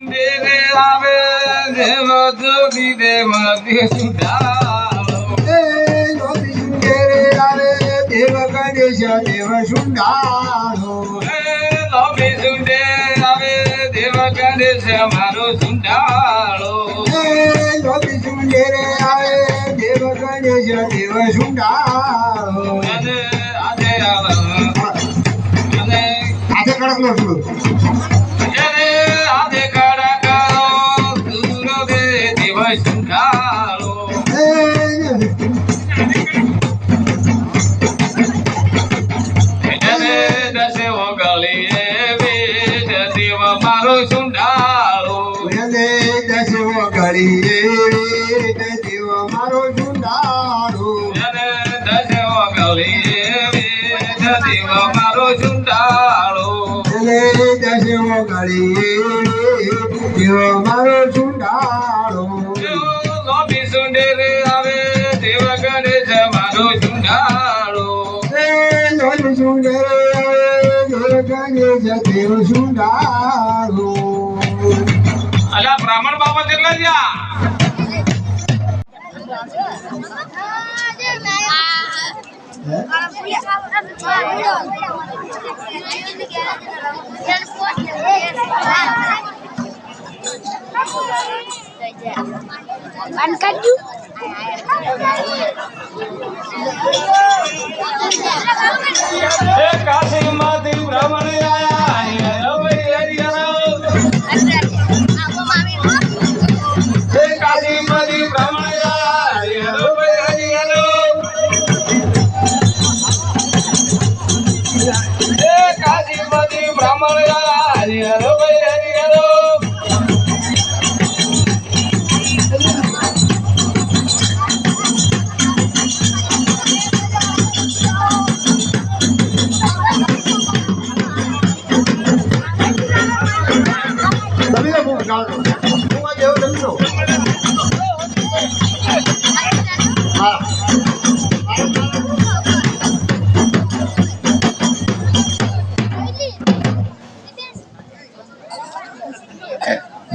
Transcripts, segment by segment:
દેવે આવે દેવ દેવ આવે દેવ ગણેશ દેવ સુંડાળો. હે સુંડે આવે દેવ ગણેશ મારો સુંડાળો. એ લોભી સુંદરે આવે દેવ ગણેશ દેવ સુંડાળો. આજે આજે આવે. અને આજે કડક નો દેવ મારો વેલે દસ ઘડી દેવ મારો સુંડાળો વેલે દસે ઓગળી વેદ દેવ મારો સુંડાળો વેલે દસ ઘડી દેવ મારો સુંડાળો લોભી સુંડેરે આવે દેવ ગણેશ મારો સુંડાળો એ Sendai Sundar Dev Ganesh તેરો સુંડાળો One can you?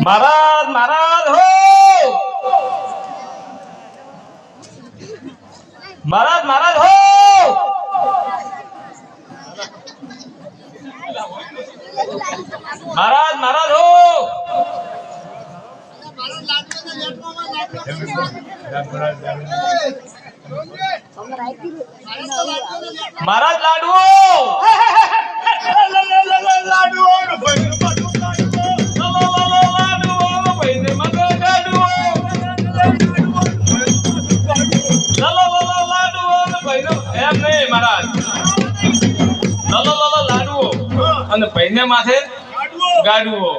મહારાજ મહારાજ હો! મહારાજ મહારાજ હો! મહારાજ મહારાજ હો! મહારાજ લાડવો લાડવો અને ભાઈને માથે ગાડવો.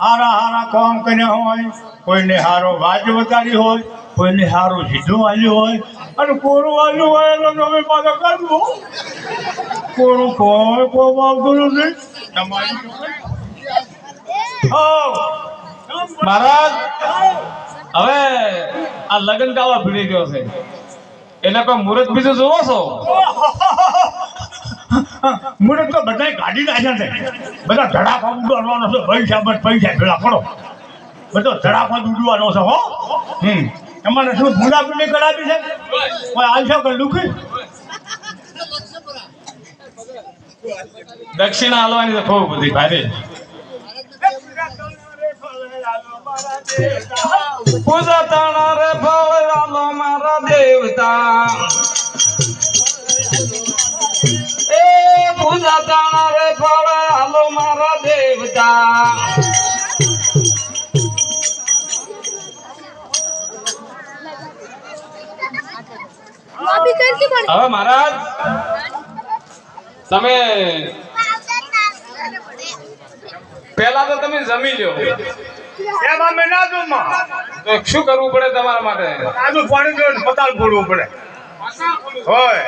હારા હારા કામ કર્યા હોય કોઈને હારો વાજ વગાડી હોય કોઈને હારો સીધો આલ્યો હોય અને કોરું આવ્યું હોય એટલે તમે પાછો કાઢવો કોરું કોઈ કોઈ આવતું નથી. તમારી મહારાજ હવે આ લગ્ન ગાવા ભીડી ગયો છે. એટલે કોઈ મુહૂર્ત બીજું જોવો છો? મુરત તો બધાય કાઢી નાખ્યા છે બધા ધડાકા ઉડવાનો છે. પૈસા બસ પૈસા ભેળા પડો. બધો ધડાકા ઉડવાનો છે, હો. હમ. તમારે શું ભૂલાપુલી કરાવી છે? કોઈ આવશે કે લુખી? દક્ષિણા હાલવાની તો ખૂબ બધી ભાઈ પૂજા તાણા રે ફળ આલો મારા દેવતા. પૂજા તાણા રે ફળ હાલો મારા દેવતા. હવે મહારાજ તમે પહેલા તો તમે જમી લ્યો. એમાં અમે ના દઉં તો શું કરવું પડે તમારા માટે? આજુ પાણી જો પતાલ ફોડવું પડે. હોય.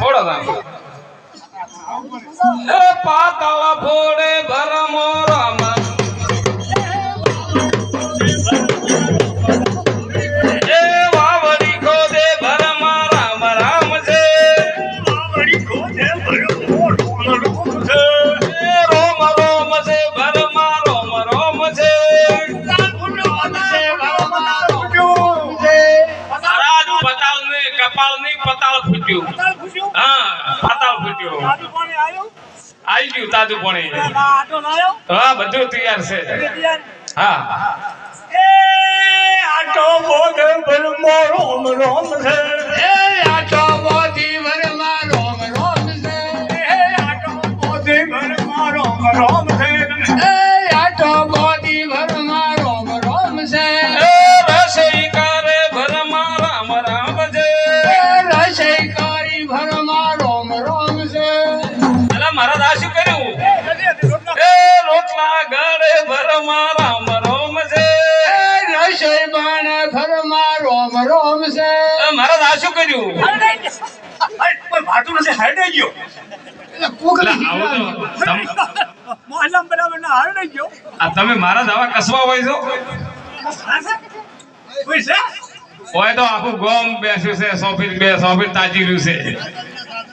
થોડો દામ એ પાતાળ ફોડે ભરમો રામ કપાળ નહીં પતાળ ફૂટ્યું આવી ગયું તાજું પાણી. હા બધું તૈયાર છે. હા. આટો ભરમો રોમ રોમ છે મહારાજ આ શું કર્યું? એ રોટલા ગળે ભર મારા રોમ છે. એ રસોઈ બાણ ઘરમાં રોમ રોમ છે. મારા મહારાજ આ શું કર્યું? કોઈ ભાતું નથી હાડે ગયો. અલા, આવું તો. તમ- આ તમે મારા આવા કસવા હોય છો? હોય તો આખું ગોમ બેસ્યું છે સોફીર બે સોફીર તાજી રહ્યું છે.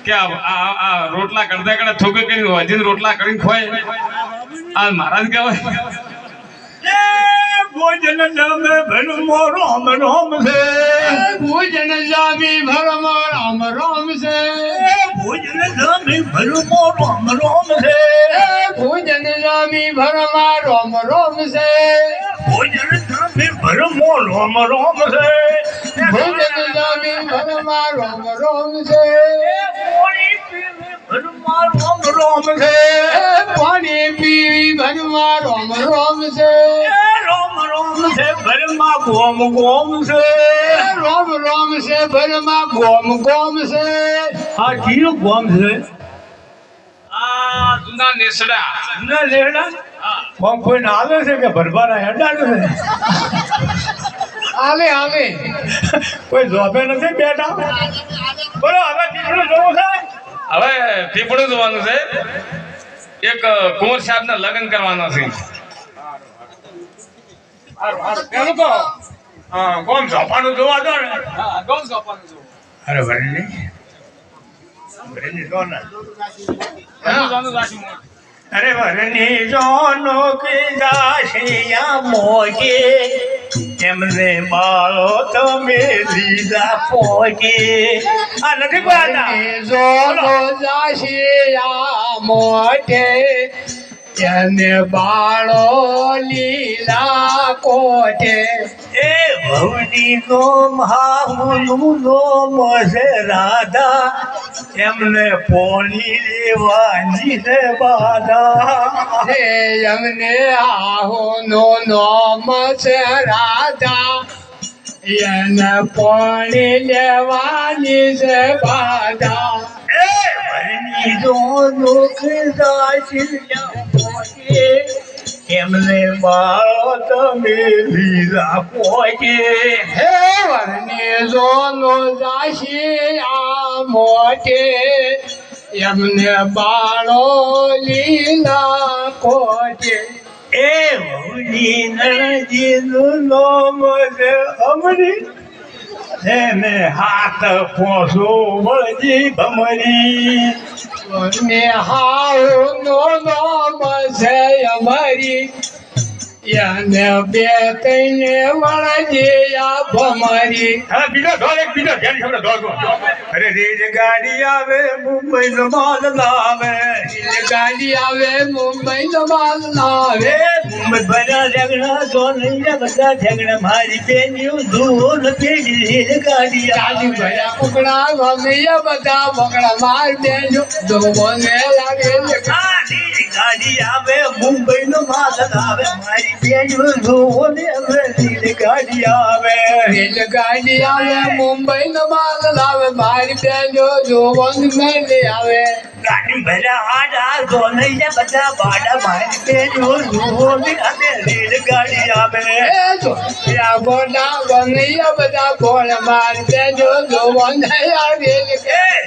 કે આ આ- રોટલા કરતા કરતા થોકે કરી હજી રોટલા કરીને ખોય આ મહારાજ કહેવાય. ભોજન જામે ભરમો રોમ રોમ છે. ભોજન જામી ભરમો રામ રોમ છે. ભોજન જામી ભરમો રોમ રોમ છે. ભોજન જામી ભરમા રોમ રોમ છે. ભોજન જામી ભરમો રોમ રોમ છે. ભોજન જામી ભરમા રોમ રોમ છે. રોમ રોમ છે. પાણી પીવી ભરમાં રોમ રોમ છે. રોમ રોમ છે ભરમાં ગોમ ગોમ છે. રોમ રોમ છે ભરમાં ગોમ ગોમ છે. આ કયું ગોમ છે? આ જૂના નેસડા. ના લેડા ગોમ કોઈ ના આવે છે કે ભરવાના હેડાડે છે? આવે આવે. કોઈ જોબે નથી બેઠા? બોલો હવે કેટલું જોવું છે? હવે પીપળું જોવાનું છે. એક કુંવર સાહેબ ને લગ્ન કરવાના છે. પેલું તો હા ગોમ ઝોપાનું જોવા દો ને. અરે ભરણી ભરેલી જો ને અરે વરની જોનો કીધા મોગે એમને બાળો તમે લીધા પોગે આ નથી પાડતા જોનો જાશિયા મોગે એને બાળો લીલા કોટે એ ભવની નો મહામુનું નો મજે રાધા. એમને પોણી લેવાની છે બાધા. હે એમને આહો નો નોમ છે રાધા. એને પોણી લેવાની છે બાધા. એ ભરની જો લોક એમને બાળો તમે લીધા પોકે હે વરને જોનો જાશી આ મોટે એમને બાળો લીલા કોટે એ વહુની નણજીનું નામ છે અમરી. એને હાથ પોસો વળજી ભમરી. ને હાવ નો નો મસે અમારી. એને બે તઈને વળજી આ ભમારી હા બીજો ઢોલ એક બીજો છોડો ઢોલ. અરે રેલ ગાડી આવે મુંબઈ નો માલ લાવે. રેલ ગાડી આવે મુંબઈ નો માલ લાવે. મુંબઈ ભરા ઝગડા સોનૈયા બધા ઝગડા મારી બેન્યું ધૂળ પેડી રેલ ગાડી ગાડી ભરા પકડા ગમૈયા બધા પકડા માર બેન્યો દોને લાગે ગાડી આવે મુંબઈ નો માલ આવે, મારી બેન્યું ધૂળ રેલ ગાડી આવે. રેલ ગાડી આવે મુંબઈ નો માલ લાવે મારી બેન જોવો મેલે આવે. ગાડી ભરા આડા સોનૈયા બધા બાડા મારી બેન્યો ધૂળ અને રેલ ગાડી આવે જો યા બોડા ગમૈયા બધા બોલ મારી બેન્યો જોવન આવે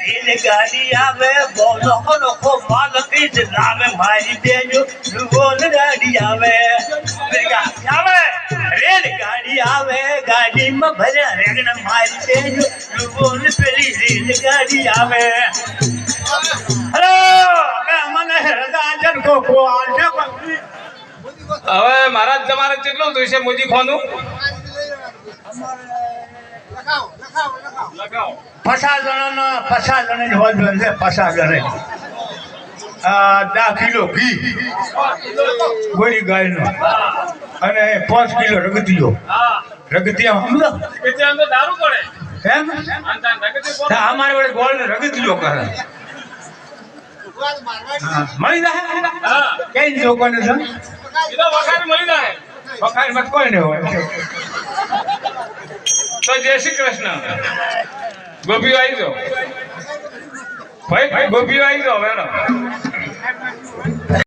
રેલ ગાડી આવે બોલો કોનો કો માલ કીજ લાવે મારી બેન્યો ધૂળ ગાડી આવે આવે રેલ ગાડી આવે ગાડીમાં ભર્યા રેગણ મારી બેન્યો પેલી રેલ ગાડી આવે હવે હવે મહારાજ તમારે કેટલું જોઈશે મોજી ખોનું લખાવો લખાવો લખાવો પચાસ જણાના પચાસ જણાની હોજવેલ છે પચાસ જણાની આ દસ કિલો ઘી. ગોળી ગાયનો. અને પાંચ કિલો રગતીઓ હા રગતિયા સમજો કે અંદર દારૂ પડે. એમ? અંતર નગદી તો અમારે વડે ગોળ ને રગતીઓ કરે. મળી જાય હા. કઈ લોકોને છે? એ તો વખાણ મળી જાય વખાણમાં કોઈ નહીં હોય. તો જય શ્રી કૃષ્ણ. ગોપીઓ આવી જાઓ. ભાઈ ગોપીઓ આવી જાઓ વેણો.